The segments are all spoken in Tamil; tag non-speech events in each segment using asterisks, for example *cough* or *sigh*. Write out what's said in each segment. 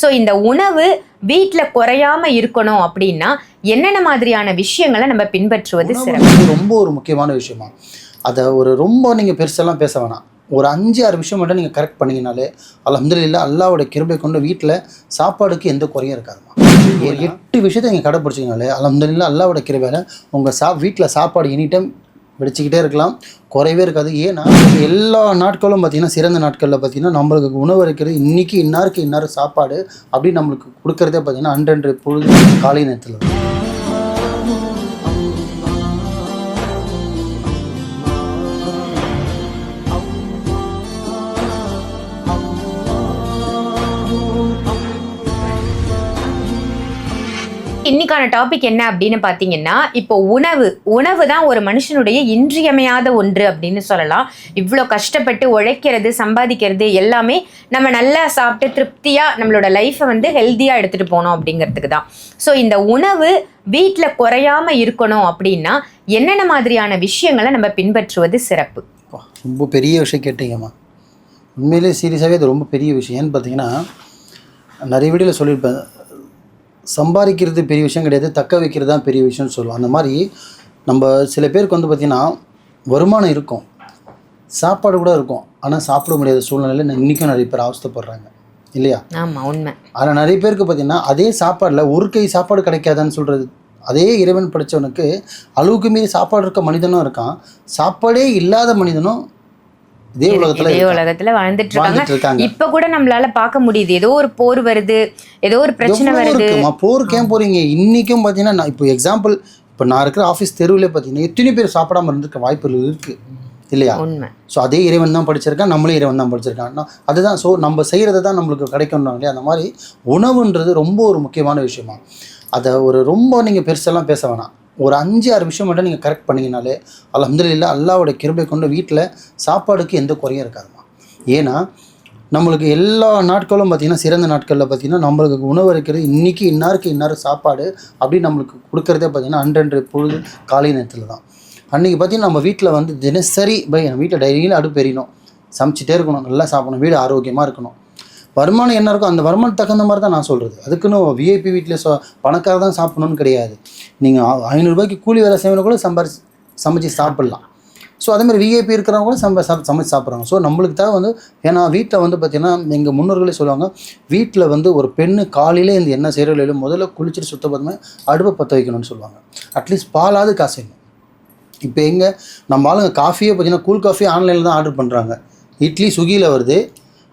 ஸோ இந்த உணவு வீட்டில் குறையாம இருக்கணும் அப்படின்னா என்னென்ன மாதிரியான விஷயங்களை நம்ம பின்பற்றுவது சிறப்பு? ரொம்ப ஒரு முக்கியமான விஷயமா? அதை ஒரு ரொம்ப நீங்கள் பெருசெல்லாம் பேச வேணாம். ஒரு அஞ்சு ஆறு விஷயம் மட்டும் நீங்கள் கரெக்ட் பண்ணீங்கனாலே அல்ஹம்துலில்லாஹ் அல்லாவோட கிருபை கொண்டு வீட்டில் சாப்பாடுக்கு எந்த குறையும் இருக்காதுமா? ஒரு எட்டு விஷயத்தை நீங்கள் கடைப்பிடிச்சிங்கனாலே அல்ஹம்துலில்லாஹ் அல்லாவோட கிருபையில உங்கள் சா வீட்டில் சாப்பாடு எனி டைம் வெடிச்சிக்கிட்டே இருக்கலாம். குறைவே இருக்காது. ஏன்னா எல்லா நாட்களும் பார்த்தீங்கன்னா சிறந்த நாட்களில் பார்த்தீங்கன்னா நம்மளுக்கு உணவு இருக்கிறது இன்றைக்கி இன்னாருக்கு இன்னார் சாப்பாடு அப்படின்னு நம்மளுக்கு கொடுக்கறதே பார்த்தீங்கன்னா அன்றன்று பொழுது காலை நேரத்தில். இன்னைக்கான டாபிக் என்ன அப்படின்னு பார்த்தீங்கன்னா இப்போ உணவு உணவு தான் ஒரு மனுஷனுடைய இன்றியமையாத ஒன்று அப்படின்னு சொல்லலாம். இவ்வளோ கஷ்டப்பட்டு உழைக்கிறது சம்பாதிக்கிறது எல்லாமே நம்ம நல்லா சாப்பிட்டு திருப்தியாக நம்மளோட லைஃப்பை வந்து ஹெல்த்தியாக எடுத்துகிட்டு போகணும் அப்படிங்கிறதுக்கு தான். ஸோ இந்த உணவு வீட்டில் குறையாம இருக்கணும் அப்படின்னா என்னென்ன மாதிரியான விஷயங்களை நம்ம பின்பற்றுவது சிறப்பு? ரொம்ப பெரிய விஷயம் கேட்டீங்கம்மா. உண்மையிலே சீரியஸாகவே இது ரொம்ப பெரிய விஷயம். ஏன்னு பார்த்தீங்கன்னா நிறைய வீடியோவில் சொல்லியிருப்பேன். சம்பாதிக்கிறது பெரிய விஷயம் கிடையாது தக்க வைக்கிறது தான் பெரிய விஷயம்னு சொல்லுவோம். அந்த மாதிரி நம்ம சில பேருக்கு வந்து பார்த்திங்கன்னா வருமானம் இருக்கும். சாப்பாடு கூட இருக்கும். ஆனால் சாப்பிட முடியாத சூழ்நிலையில் இன்றைக்கும் நிறைய பேர் அவஸ்தைப்படுறாங்க. இல்லையா? ஆமாம் உண்மை. அதில் நிறைய பேருக்கு பார்த்தீங்கன்னா அதே சாப்பாடில் ஒரு கை சாப்பாடு கிடைக்காதான்னு சொல்கிறது அதே இறைவன் படித்தவனுக்கு அளவுக்கு மீறி சாப்பாடு இருக்க மனிதனும் இருக்கான். சாப்பாடே இல்லாத மனிதனும் இதே உலகத்தில் இதே உலகத்துல வாழ்ந்துட்டு இருக்காங்க இப்ப கூட நம்மளால பார்க்க முடியுது. ஏதோ ஒரு போர் வருது. ஏதோ ஒரு பிரச்சனை வருது. போருக்கு ஏன் போறீங்க. இன்னைக்கும் பார்த்தீங்கன்னா நான் இப்போ எக்ஸாம்பிள் இப்போ நான் இருக்கிற ஆஃபீஸ் தெருவில் பார்த்தீங்கன்னா எத்தனை பேர் சாப்பிடாம இருந்திருக்க வாய்ப்புகள் இருக்கு. இல்லையா? உண்மை. ஸோ அதே இறைவன் தான் படிச்சிருக்கான் நம்மளும் இறைவன் தான் படிச்சிருக்கான். அதுதான் ஸோ நம்ம செய்கிறது தான் நம்மளுக்கு கிடைக்கணும் இல்லையா? அந்த மாதிரி உணவுன்றது ரொம்ப ஒரு முக்கியமான விஷயமா. அதை ஒரு ரொம்ப நீங்கள் பெருசெல்லாம் பேச வேணாம். ஒரு அஞ்சு ஆறு விஷயம் மட்டும் நீங்கள் கரெக்ட் பண்ணீங்கனாலே அல்ஹம்துலில்லாஹ் அல்லாவோட கிருபை கொண்டு வீட்டில் சாப்பாடுக்கு எந்த குறையும் இருக்காதுமா ஏன்னா நம்மளுக்கு எல்லா நாட்களும் பார்த்திங்கன்னா சிறந்த நாட்களில் பார்த்திங்கன்னா நம்மளுக்கு உணவு இருக்கிறது இன்றைக்கி இன்னாருக்கு இன்னார் சாப்பாடு அப்படின்னு நம்மளுக்கு கொடுக்கறதே பார்த்திங்கன்னா அன்றன்று பொழுது காலை நேரத்தில் தான் அன்றைக்கி பார்த்திங்கன்னா நம்ம வீட்டில் வந்து தினசரி பை நம்ம வீட்டில் டெய்லியும் அடுப்பு எரியணும். சமைச்சிட்டே இருக்கணும். நல்லா சாப்பிடணும். வீடு ஆரோக்கியமாக இருக்கணும். வருமானம் என்ன இருக்கோ அந்த வருமானம் தகுந்த மாதிரி தான் நான் சொல்கிறது அதுக்குன்னு விஐபி வீட்டில் சொ பணக்கார தான் சாப்பிடணும்னு கிடையாது. நீங்கள் ஐநூறுரூபாய்க்கு கூலி வேலை செய்யணும் கூட சம்பாரிச்சு சமைச்சு சாப்பிட்லாம். ஸோ அதேமாதிரி விஐபி இருக்கிறவங்க கூட சம்ப சம சமைச்சு சாப்பிட்றாங்க. ஸோ நம்மளுக்கு தான் வந்து ஏன்னா வீட்டில் வந்து பார்த்திங்கன்னா எங்கள் முன்னோர்களே சொல்லுவாங்க வீட்டில் வந்து ஒரு பெண்ணு காலையிலே இந்த என்ன செய்கிறோம் முதல்ல குளிச்சுட்டு சுத்தபத்தமாக அடுப்பை பற்ற வைக்கணும்னு சொல்லுவாங்க. அட்லீஸ்ட் பாலாவது காசைங்க இப்போ எங்கே நம்ம ஆளுங்க காஃபியே பார்த்தீங்கன்னா கூல் காஃபி ஆன்லைனில் தான் ஆர்டர் பண்ணுறாங்க இட்லி ஸ்விக்கியில் வருது.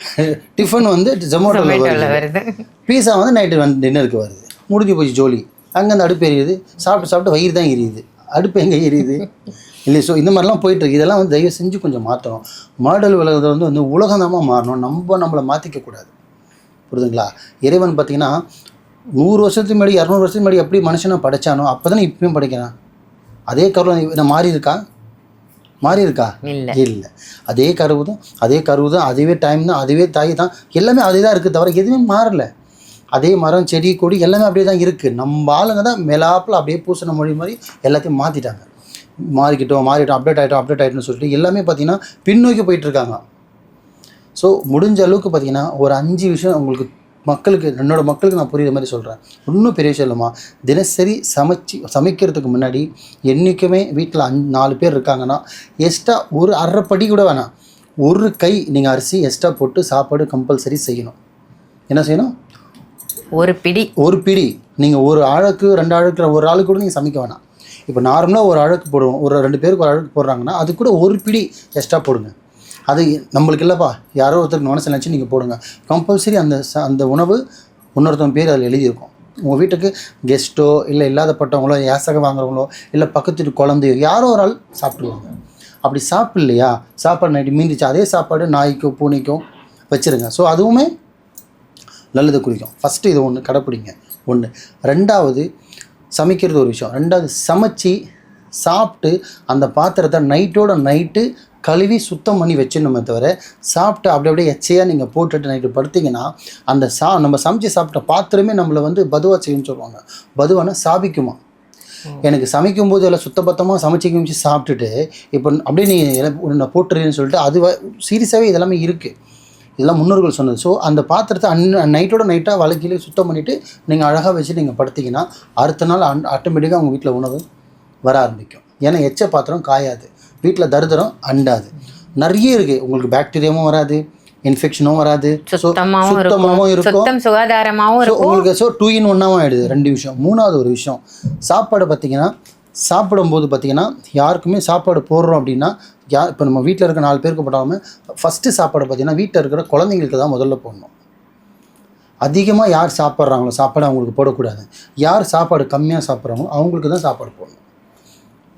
*laughs* டிஃபன் வந்து ஜொமேட்டோவில் வருது. பீஸா வந்து நைட்டு வந்து டின்னருக்கு வருது. முடிஞ்சு போச்சு ஜோலி. அங்கேருந்து அடுப்பு எரியுது. சாப்பிட்டு சாப்பிட்டு வயிறு தான் எரியுது. அடுப்பு எங்கே எரியுது? *laughs* இல்லை ஸோ இந்த மாதிரிலாம் போயிட்டு இருக்கு இதெல்லாம் வந்து தயவு செஞ்சு கொஞ்சம் மாற்றணும் மாடல் உலகத்தை வந்து வந்து உலகந்தமாக மாறணும். நம்ம நம்மளை மாற்றிக்க கூடாது. புரியுதுங்களா? இறைவன் பார்த்தீங்கன்னா நூறு வருஷத்துக்கு முன்னாடி இரநூறு வருஷத்துக்கு முன்னாடி எப்படி மனுஷனை படைச்சானோ அப்போ தானே இப்பயும் படைக்கிறான். அதே கருவம் நான் மாறி இருக்கா மாறி இருக்கா இல்ல. இல்லை. அதே கருவு தான் அதே கருவு தான் அதுவே டைம் தான் அதுவே தாய் தான் எல்லாமே அதே தான் இருக்குது தவிர எதுவுமே மாறல. அதே மரம் செடி கொடி எல்லாமே அப்படியே தான் இருக்குது நம்ம ஆளுங்க தான் மேலாப்பில் அப்படியே பூசண மொழி மாதிரி எல்லாத்தையும் மாற்றிட்டாங்க மாறிக்கிட்டோம் மாறிட்டோம் அப்டேட் ஆகிட்டோம் அப்டேட் ஆகிட்டோம்னு சொல்லிட்டு எல்லாமே பார்த்தீங்கன்னா பின்னோக்கி போயிட்டு இருக்காங்க. ஸோ முடிஞ்ச அளவுக்கு பார்த்தீங்கன்னா ஒரு அஞ்சு விஷயம் உங்களுக்கு மக்களுக்கு என்னோட மக்களுக்கு நான் புரியுற மாதிரி சொல்கிறேன் இன்னும் பெரிய விஷயம் இல்லைம்மா தினசரி சமைச்சு சமைக்கிறதுக்கு முன்னாடி என்றைக்குமே வீட்டில் அஞ்சு நாலு பேர் இருக்காங்கன்னா எக்ஸ்ட்ரா ஒரு அரைப்படி கூட வேணாம். ஒரு கை நீங்கள் அரிசி எக்ஸ்ட்ரா போட்டு சாப்பாடு கம்பல்சரி செய்யணும். என்ன செய்யணும்? ஒரு பிடி. ஒரு பிடி. நீங்கள் ஒரு ஆளுக்கு ரெண்டு ஆளுக்கு ஒரு ஆளுக்கு கூட நீங்கள் சமைக்க வேணாம். இப்போ நார்மலாக ஒரு அழகு போடுவோம் ஒரு ரெண்டு பேருக்கு ஒரு அழகு போடுறாங்கன்னா அது கூட ஒரு பிடி எக்ஸ்ட்ரா போடுங்க. அது நம்மளுக்கு இல்லைப்பா. யாரோ ஒருத்தருக்கு மனசு நினச்சி நீங்கள் போடுங்க. கம்பல்சரி அந்த ச- அந்த உணவு இன்னொருத்தவங்க பேர் அதில் எழுதியிருக்கும். உங்கள் வீட்டுக்கு கெஸ்ட்டோ இல்லை இல்லாதப்பட்டவங்களோ யாசகம் வாங்குறவங்களோ இல்லை பக்கத்து வீட்டு குழந்தையோ யாரோ ஒரு ஆள் சாப்பிடுவாங்க அப்படி சாப்பிட்லையா? சாப்பாடு நைட்டு மீந்துச்சு. அதே சாப்பாடு நாய்க்கும் பூனைக்கும் வச்சுருங்க. ஸோ அதுவுமே நல்லது குறிக்கும் ஃபஸ்ட்டு இது ஒன்று கடைப்பிடிங்க. ஒன்று ரெண்டாவது சமைக்கிறது ஒரு விஷயம். ரெண்டாவது சமைச்சு சாப்பிட்டு அந்த பாத்திரத்தை நைட்டோட நைட்டு கழுவி சுத்தம் பண்ணி வச்சிடணுமே தவிர சாப்பிட்டு அப்படி அப்படியே எச்சையாக நீங்கள் போட்டுட்டு நைட்டு படுத்தீங்கன்னா அந்த சா நம்ம சமைச்சு சாப்பிட்ட பாத்திரமே நம்மளை வந்து பதுவா செய்யும்னு சொல்லுவாங்க. பதுவானா சாபிக்குமா? எனக்கு சமைக்கும் போது எல்லாம் சுத்தபத்தமாக சமைச்சு கிமிச்சு சாப்பிட்டுட்டு இப்போ அப்படியே நீ உன்னை போட்டுறேன்னு சொல்லிட்டு அது சீரியஸாகவே இதெல்லாமே இருக்குது இதெல்லாம் முன்னோர்கள் சொன்னது. ஸோ அந்த பாத்திரத்தை அன் நைட்டோட நைட்டாக வழக்கிலே சுத்தம் பண்ணிவிட்டு நீங்கள் அழகாக வச்சு நீங்கள் படுத்தீங்கன்னா அடுத்த நாள் அன் ஆட்டோமேட்டிக்காக உங்கள் வீட்டில் உணவு வர ஆரம்பிக்கும். ஏன்னா எச்ச பாத்திரம் காயாது. வீட்டில் தரித்திரம் அண்டாது. நிறைய இருக்குது உங்களுக்கு பாக்டீரியாவும் வராது இன்ஃபெக்ஷனும் வராது. சுத்தமாகவும் இருக்கும். ஸோ இருக்கும். உங்களுக்கு ஸோ டூ இன் ஒன்னாகவும் ஆகிடுது ரெண்டு விஷயம். மூணாவது ஒரு விஷயம். சாப்பாடு பார்த்தீங்கன்னா சாப்பிடும்போது பார்த்தீங்கன்னா யாருக்குமே சாப்பாடு போடுறோம் அப்படின்னா யா இப்போ நம்ம வீட்டில் இருக்க நாலு பேருக்கு போட்டாலுமே ஃபஸ்ட்டு சாப்பாடு பார்த்தீங்கன்னா வீட்டில் இருக்கிற குழந்தைங்களுக்கு தான் முதல்ல போடணும். அதிகமாக யார் சாப்பிட்றாங்களோ சாப்பாடு அவங்களுக்கு போடக்கூடாது. யார் சாப்பாடு கம்மியாக சாப்பிட்றாங்களோ அவங்களுக்கு தான் சாப்பாடு போடணும்.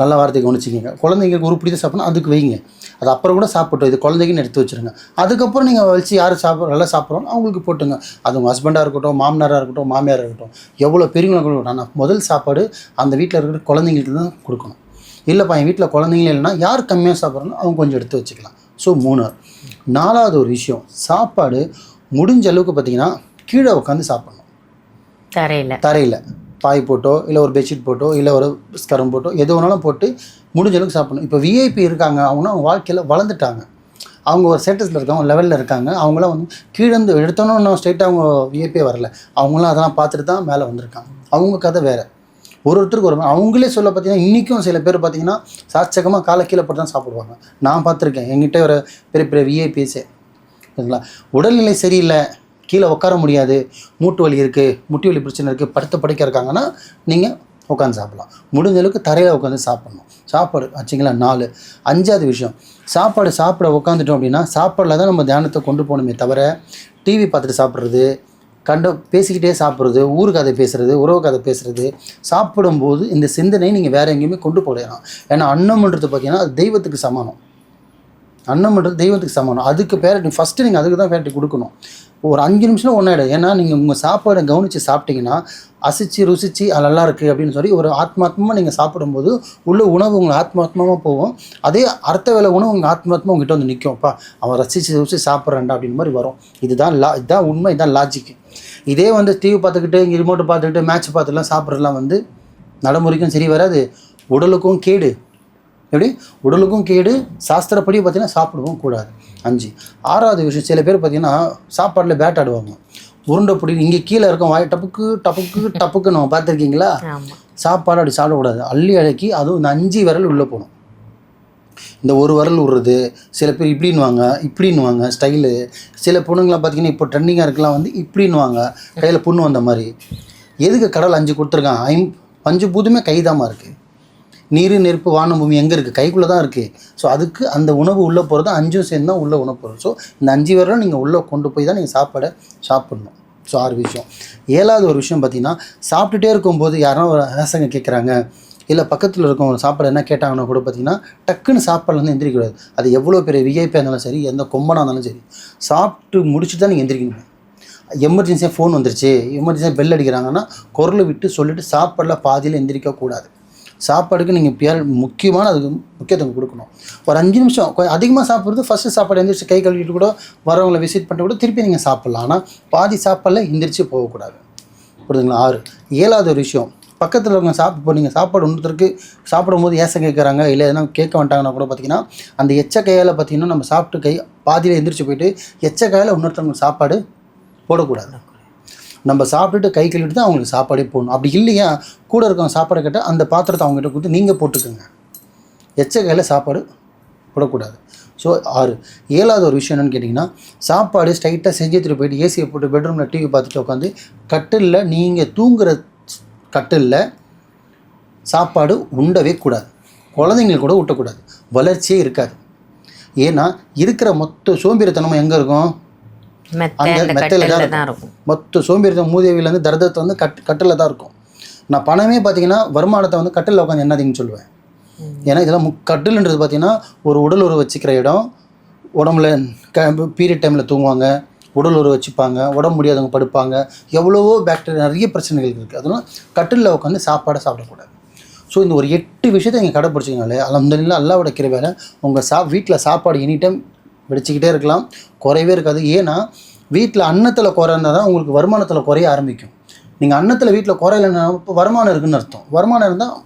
நல்ல வார்த்தை கவனிச்சிக்கிங்க. குழந்தைங்களுக்கு உருப்படி தான் சாப்பிடணும் அதுக்கு வைங்க. அது அப்புறம் கூட சாப்பிட்டோம். இது குழந்தைங்கன்னு எடுத்து வச்சுருங்க. அதுக்கப்புறம் நீங்கள் வச்சு யார் சாப்பிட்ற நல்லா சாப்பிட்றோம் அவங்களுக்கு போட்டுங்க. அது உங்கள் ஹஸ்பண்டாக இருக்கட்டும் மாமனாராக இருக்கட்டும் மாமியாராக இருக்கட்டும் எவ்வளோ பெரியவங்களும் ஆனால் முதல் சாப்பாடு அந்த வீட்டில் இருக்கிற குழந்தைங்களுக்கு தான் கொடுக்கணும். இல்லைப்பா என் வீட்டில் குழந்தைங்களே இல்லைன்னா யார் கம்மியாக சாப்பிட்றானோ அவங்க கொஞ்சம் எடுத்து வச்சுக்கலாம். ஸோ மூணாவது. நாலாவது ஒரு விஷயம். சாப்பாடு முடிஞ்ச அளவுக்கு பார்த்தீங்கன்னா கீழே உட்காந்து சாப்பிடணும். தரையில. தரையில். பாய் போட்டோ இல்லை ஒரு பெட்ஷீட் போட்டோ இல்லை ஒரு ஸ்கரம் போட்டோ எது வேணாலும் போட்டு முடிஞ்ச அளவுக்கு சாப்பிடணும். இப்போ விஐபி இருக்காங்க அவங்கன்னா அவங்க வாழ்க்கையில் வளர்ந்துட்டாங்க. அவங்க ஒரு ஸ்டேட்டஸில் இருக்காங்க லெவலில் இருக்காங்க. அவங்களாம் வந்து கீழே இருந்து எடுத்தோன்னு ஸ்ட்ரெயிட்டாக அவங்க விஐபியே வரல. அவங்களாம் அதெல்லாம் பார்த்துட்டு தான் மேலே வந்திருக்காங்க. அவங்க கதை வேறு. ஒரு ஒருத்தருக்கு ஒரு அவங்களே சொல்ல பார்த்தீங்கன்னா இன்றைக்கும் சில பேர் பார்த்தீங்கன்னா சாட்சகமாக காலை கீழே போட்டு தான் சாப்பிடுவாங்க. நான் பார்த்துருக்கேன். என்கிட்ட ஒரு பெரிய பெரிய விஐபிஸே சரிங்களா? உடல்நிலை சரியில்லை. கீழே உட்கார முடியாது. மூட்டு வலி இருக்குது முட்டி வலி பிரச்சனை இருக்குது படுத்த படுக்க இருக்காங்கன்னா நீங்கள் உட்காந்து சாப்பிடலாம். முடிஞ்ச அளவுக்கு தரையில் உட்காந்து சாப்பிட்ணும். சாப்பாடு வச்சிங்களா நாலு. அஞ்சாவது விஷயம். சாப்பாடு சாப்பிட உட்காந்துட்டோம் அப்படின்னா சாப்பாடில் தான் நம்ம தியானத்தை கொண்டு போகணுமே தவிர டிவி பார்த்துட்டு சாப்பிட்றது கண்ட பேசிக்கிட்டே சாப்பிட்றது ஊருக்கு கதை பேசுகிறது உறவு கதை பேசுகிறது சாப்பிடும்போது இந்த சிந்தனை நீங்கள் வேறு எங்கேயுமே கொண்டு போடலாம் ஏன்னா அன்னம்ன்றது பார்த்தீங்கன்னா அது தெய்வத்துக்கு சமானம். அன்னம்ன்றது தெய்வத்துக்கு சமானம். அதுக்கு பேரட்டி ஃபஸ்ட்டு நீங்கள் அதுக்கு தான் பேரட்டி கொடுக்கணும். ஒரு அஞ்சு நிமிஷம் ஒன்றாயிடும் ஏன்னா நீங்கள் உங்கள் சாப்பாடை கவனித்து சாப்பிட்டீங்கன்னா அசிச்சு ருசிச்சு அது நல்லா இருக்குது அப்படின்னு சொல்லி ஒரு ஆத்மாத்மமாக நீங்கள் சாப்பிடும்போது உள்ள உணவு உங்கள் ஆத்மாத்மாவாக போகும். அதே அர்த்த வேலை உணவு உங்கள் ஆத்மாத்மா உங்ககிட்ட வந்து நிற்கும்ப்பா அவன் ரசித்து ருசிச்சு சாப்பிட்றான்டா அப்படின்னு மாதிரி வரும். இதுதான் லா இதுதான் உண்மை இதுதான் லாஜிக் இதே வந்து டிவி பார்த்துக்கிட்டு இங்கே ரிமோட்டை பார்த்துக்கிட்டு மேட்ச் பார்த்துலாம் சாப்பிட்றதுலாம் வந்து நடைமுறைக்கும் சரி வராது. உடலுக்கும் கேடு. எப்படி? உடலுக்கும் கேடு சாஸ்திரப்படி பார்த்தீங்கன்னா சாப்பிடவும் கூடாது. அஞ்சு. ஆறாவது விஷயம் சில பேர் பார்த்தீங்கன்னா சாப்பாட்டில் பேட் ஆடுவாங்க. உருண்டை பிடி இங்கே கீழே இருக்கும் வாய் டப்புக்கு டப்புக்கு டப்புக்கு நம்ம பார்த்துருக்கீங்களா? சாப்பாடு அப்படி சாப்பிடக்கூடாது. அள்ளி அடக்கி அதுவும் இந்த அஞ்சு விரல் உள்ளே போகணும். இந்த ஒரு விரல் விடுறது சில பேர் இப்படின்னுவாங்க இப்படின்னுவாங்க ஸ்டைலு சில பொண்ணுங்களாம் பார்த்தீங்கன்னா இப்போ ட்ரெண்டிங்காக இருக்கலாம் வந்து இப்படின்னுவாங்க. கையில் புண்ணு வந்த மாதிரி. எதுக்கு கடவுள் அஞ்சு கொடுத்துருக்கான்? ஐம் பஞ்சு பூதுமே கைதாமா இருக்குது நீர் நெருப்பு வானம் பூமி எங்கே இருக்குது கைக்குள்ளே தான் இருக்குது ஸோ அதுக்கு அந்த உணவு உள்ளே போகிறது அஞ்சும் சேர்ந்து தான் உள்ளே உணவு போகிறது ஸோ இந்த அஞ்சு வரலாம் நீங்கள் உள்ளே கொண்டு போய் தான் நீங்கள் சாப்பாடை சாப்பிட்ணும். ஸோ ஆறு விஷயம். ஏழாவது ஒரு விஷயம் பார்த்தீங்கன்னா சாப்பிட்டுட்டே இருக்கும்போது யாரோ ஒரு அரசங்க கேட்குறாங்க இல்லை பக்கத்தில் இருக்கவங்க சாப்பாடு என்ன கேட்டாங்கன்னா கூட பார்த்தீங்கன்னா டக்குன்னு சாப்பாடுலேருந்து எந்திரிக்கூடாது அது எவ்வளோ பெரிய விஐபியாக இருந்தாலும் சரி எந்த கொம்பனாக இருந்தாலும் சரி. சாப்பிட்டு முடிச்சுட்டு தான் நீங்கள் எந்திரிக்கணும். எமர்ஜென்சியாக ஃபோன் வந்துருச்சு. எமர்ஜென்சியாக பெல் அடிக்கிறாங்கன்னா குரலை விட்டு சொல்லிவிட்டு சாப்பாடில் பாதியில் எந்திரிக்கக்கூடாது சாப்பாடுக்கு நீங்கள் பியர் முக்கியமான அதுக்கு முக்கியத்துவம் கொடுக்கணும். ஒரு அஞ்சு நிமிஷம் கொஞ்சம் அதிகமாக சாப்பிட்றது ஃபஸ்ட்டு சாப்பாடு எந்திரிச்சு கை கழுவிட்டு கூட வரவங்களை விசிட் பண்ணிட்டு கூட திருப்பி நீங்கள் சாப்பிட்லாம். ஆனால் பாதி சாப்பாடில் எந்திரிச்சு போகக்கூடாது. புரியுதுங்களா? ஆறு. ஏழாவது ஒரு விஷயம். பக்கத்தில் இருக்கவங்க சாப்பிட்டு இப்போ நீங்கள் சாப்பாடு ஒன்றுத்தருக்கு சாப்பிடும்போது ஏசம் கேட்குறாங்க இல்லை எதனா கேட்க வந்துட்டாங்கன்னா கூட பார்த்தீங்கன்னா அந்த எச்ச கையால் பார்த்தீங்கன்னா நம்ம சாப்பிட்டு கை பாதியில் எந்திரிச்சு போயிட்டு எச்ச கையால் இன்னொருத்தவங்க சாப்பாடு போடக்கூடாது. நம்ம சாப்பிட்டுட்டு கை கழுவிட்டு தான் அவங்களுக்கு சாப்பாடே போடணும். அப்படி இல்லையா? கூட இருக்கவங்க சாப்பாடு கேட்டால் அந்த பாத்திரத்தை அவங்ககிட்ட கொடுத்து நீங்கள் போட்டுக்கோங்க. எச்ச கையில் சாப்பாடு போடக்கூடாது. ஸோ ஆறு. ஏழாவது ஒரு விஷயம் என்னென்னு கேட்டிங்கன்னா சாப்பாடு ஸ்ட்ரைட்டாக செஞ்சு எடுத்துகிட்டு போயிட்டு ஏசியை போட்டு பெட்ரூமில் டிவி பார்த்துட்டு உட்காந்து கட்டிலில் நீங்கள் தூங்குற கட்டிலில் சாப்பாடு உண்டவே கூடாது. குழந்தைங்களுக்கு கூட ஊட்டக்கூடாது. வளர்ச்சியே இருக்காது. ஏன்னா இருக்கிற மொத்த சோம்பேறித்தனமும் எங்கே இருக்கும்? அந்த மெத்தையில தான் இருக்கும். மொத்த சோம்பேறித்தனம் மூதேவிலேருந்து தர்தத்தை வந்து கட் கட்டில் தான் இருக்கும். நான் பணமே பார்த்தீங்கன்னா வருமானத்தை வந்து கட்டில் உட்காந்து என்னதிங்கன்னு சொல்லுவேன். ஏன்னா இதெல்லாம் முக் கட்டில்ன்றது பார்த்தீங்கன்னா ஒரு உடல் உறவு வச்சுக்கிற இடம். உடம்புல க பீரியட் டைமில் தூங்குவாங்க. உடல் உறவு வச்சுப்பாங்க. உடம்பு முடியாதவங்க படுப்பாங்க. எவ்வளவோ பாக்டீரியா நிறைய பிரச்சனைகள் இருக்குது அதனால் கட்டிலில் உட்காந்து சாப்பாடை சாப்பிடக்கூடாது. ஸோ இந்த ஒரு எட்டு விஷயத்தை நீங்கள் கடைப்பிடிச்சிங்கனாலே அலமதுல்லா அல்லாவோட கிருபையில உங்கள் சா வீட்டில் சாப்பாடு எனி டைம் வெடிச்சிக்கிட்டே இருக்கலாம். குறையவே இருக்காது. ஏன்னா வீட்டில் அன்னத்தில் குறை இருந்தால் தான் உங்களுக்கு வருமானத்தில் குறைய ஆரம்பிக்கும். நீங்கள் அன்னத்தில் வீட்டில் குறையிலன்னா இப்போ வருமானம் இருக்குன்னு அர்த்தம். வருமானம் இருந்தால்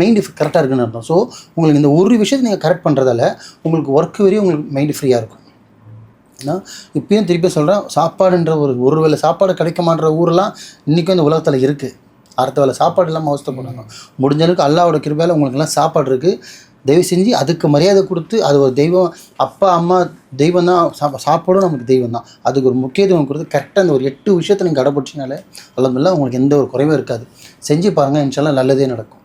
மைண்டு கரெக்டாக இருக்குன்னு அர்த்தம். ஸோ உங்களுக்கு இந்த ஒரு விஷயத்தை நீங்கள் கரெக்ட் பண்ணுறதால உங்களுக்கு ஒர்க் வரையும் உங்களுக்கு மைண்டு ஃப்ரீயாக இருக்கும். ஏன்னா இப்பயும் திருப்பி சொல்கிறேன் சாப்பாடுன்ற ஒரு ஒரு வேளை சாப்பாடு கிடைக்குமான்ற ஊரெல்லாம் இன்றைக்கும் இந்த உலகத்தில் இருக்குது அடுத்த வேளை சாப்பாடு இல்லாமல் அவஸ்தைப்படுறாங்க. முடிஞ்ச அளவுக்கு அல்லாவோட கிருபையால் உங்களுக்குலாம் சாப்பாடு இருக்குது தயவு செஞ்சு அதுக்கு மரியாதை கொடுத்து அது ஒரு தெய்வம் அப்பா அம்மா தெய்வம் தான் சாப்பா சாப்பாடும் நமக்கு தெய்வம் தான் அதுக்கு ஒரு முக்கியத்துவம் கொடுத்து கரெக்டாக அந்த ஒரு எட்டு விஷயத்தை நீங்கள் கடைப்பிடிச்சினாலே அல்லமில்ல உங்களுக்கு எந்த ஒரு குறைவும் இருக்காது. செஞ்சு பாருங்கள் இன்ஷால்லாம் நல்லதே நடக்கும்.